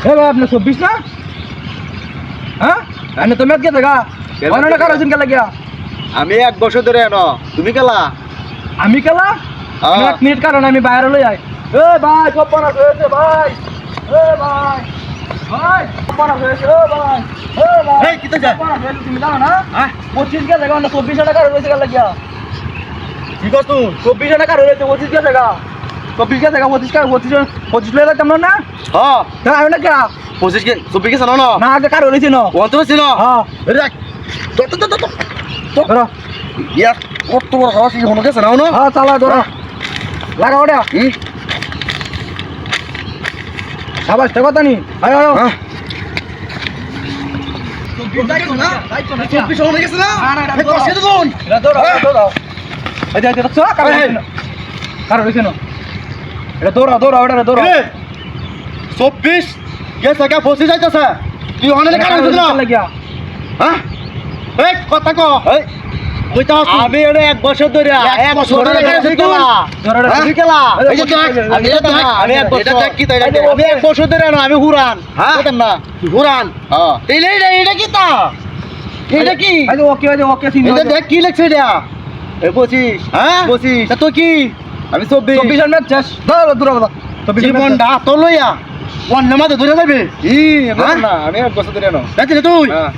এ ভাই আপনি চব্বিশ না? হ্যাঁ? এনে অন্য কারও আমি এক বছর ধরে এনো। তুমি কেলা? আমি কেলা। আমি এক মিনিট কারণ আমি বাইরে লই যাই এ ভাই সব পানা হয়েছে ভাই। এ ভাই ভাই সব হয়েছে ও ভাই। এ ভাই এই, কিতে যায়? সব হয়েছে, তুমি জানো না? হ্যাঁ? পঁচিশ কে জায়গা না চব্বিশ টাকা রয়েছে কি চব্বিশ টাকা রয়েছে পঁচিশ কে জায়গা চব্বিশ পঁচিশ কে পঁচিশ পঁচিশ লয়ে যাইতাম না? হ্যাঁ না আমি না কে? পঁচিশ কে চব্বিশ কে জানো না? না আগে কারও রয়েছে না। ওয়ান তো ছিল হ্যাঁ দেখ। তো তো তো তো ধরো। ইয়া কত বড় না? হ্যাঁ চালা ধরো। ওটা। হুম? সাবাস তে কথা নি। আয় আয় হ্যাঁ। চব্বিশ হনো গেছে না? কষে এটা এটা দৌড়াও এই চব্বিশ। গেছে কে ফসি যাইতেছে? তুই অনেক কারণ কারও বুঝলা লাগিয়া হ্যাঁ? এই কথা ক। আমি এর এক বছর ধরে এক বছর ধরে আমি এটা আমি এক বছর এটা কি তাই আমি এক বছর ধরে না আমি হুরান। হ্যাঁ? না? হুরান। হ্যাঁ। এটা কি তা? এটা কি? ওকে ওকে সিন এটা দেখ কি লেখছে এটা? এই পঁচিশ। হ্যাঁ? পঁচিশ। তা তো কি? আমি চব্বিশ। চব্বিশ ম্যাচ শেষ। ধরো দূর কথা চব্বিশ জীবন ডা তো লইয়া। অন্য মাঝে ধরে যাবে ই না আমি এক বছর ধরে না না তুই হ্যাঁ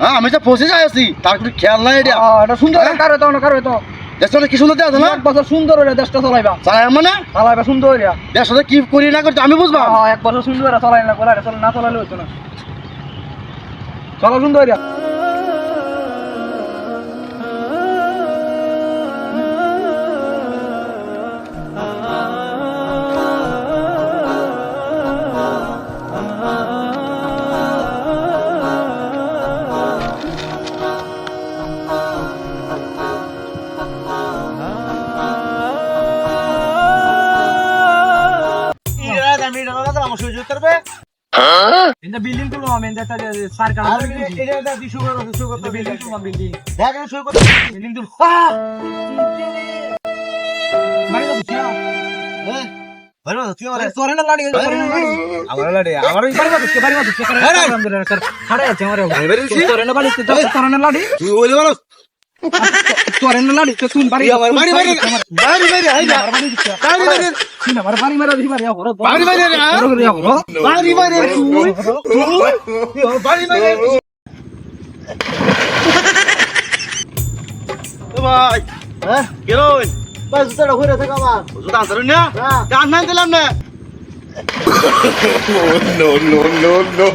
হ্যাঁ আমি তো পৌঁছে যাই তার খেয়াল নাই সুন্দর কারও তো কারও তো দেশটা কি সুন্দর না? এক বছর সুন্দর হইরা দেশটা চলাইবা। চালাই মানে? চালাইবা সুন্দর হইরা দেশটা কি করি না করতে আমি বুঝবা? আ, এক বছর সুন্দর হইরা চলাই না গোলা চলে না চলাইলে হইতো না। চলো সুন্দর হইরা করবে? এটা বিল্ডিং তুললাম আমি এটা সার কারণ এটা এটা দিশু করে দিশু করতে বিল্ডিং আমার লাড়ি আমার লাড়ি আমার তোরে না লাড়ি তো তুই বাড়ি আমার বাড়ি বাড়ি বাড়ি বাড়ি আই না বাড়ি বাড়ি বাড়ি তুই না আমার বাড়ি মারা দিবি বাড়ি হরো বাড়ি বাড়ি হ্যাঁ? হরো বাড়ি বাড়ি তুই তুই বাড়ি বাড়ি ভাই হ্যাঁ কেরোই বাস জুতাটা ঘুরে থাকা আমার জুতা আনতে না হ্যাঁ। গান না দিলাম না no, no, no, no.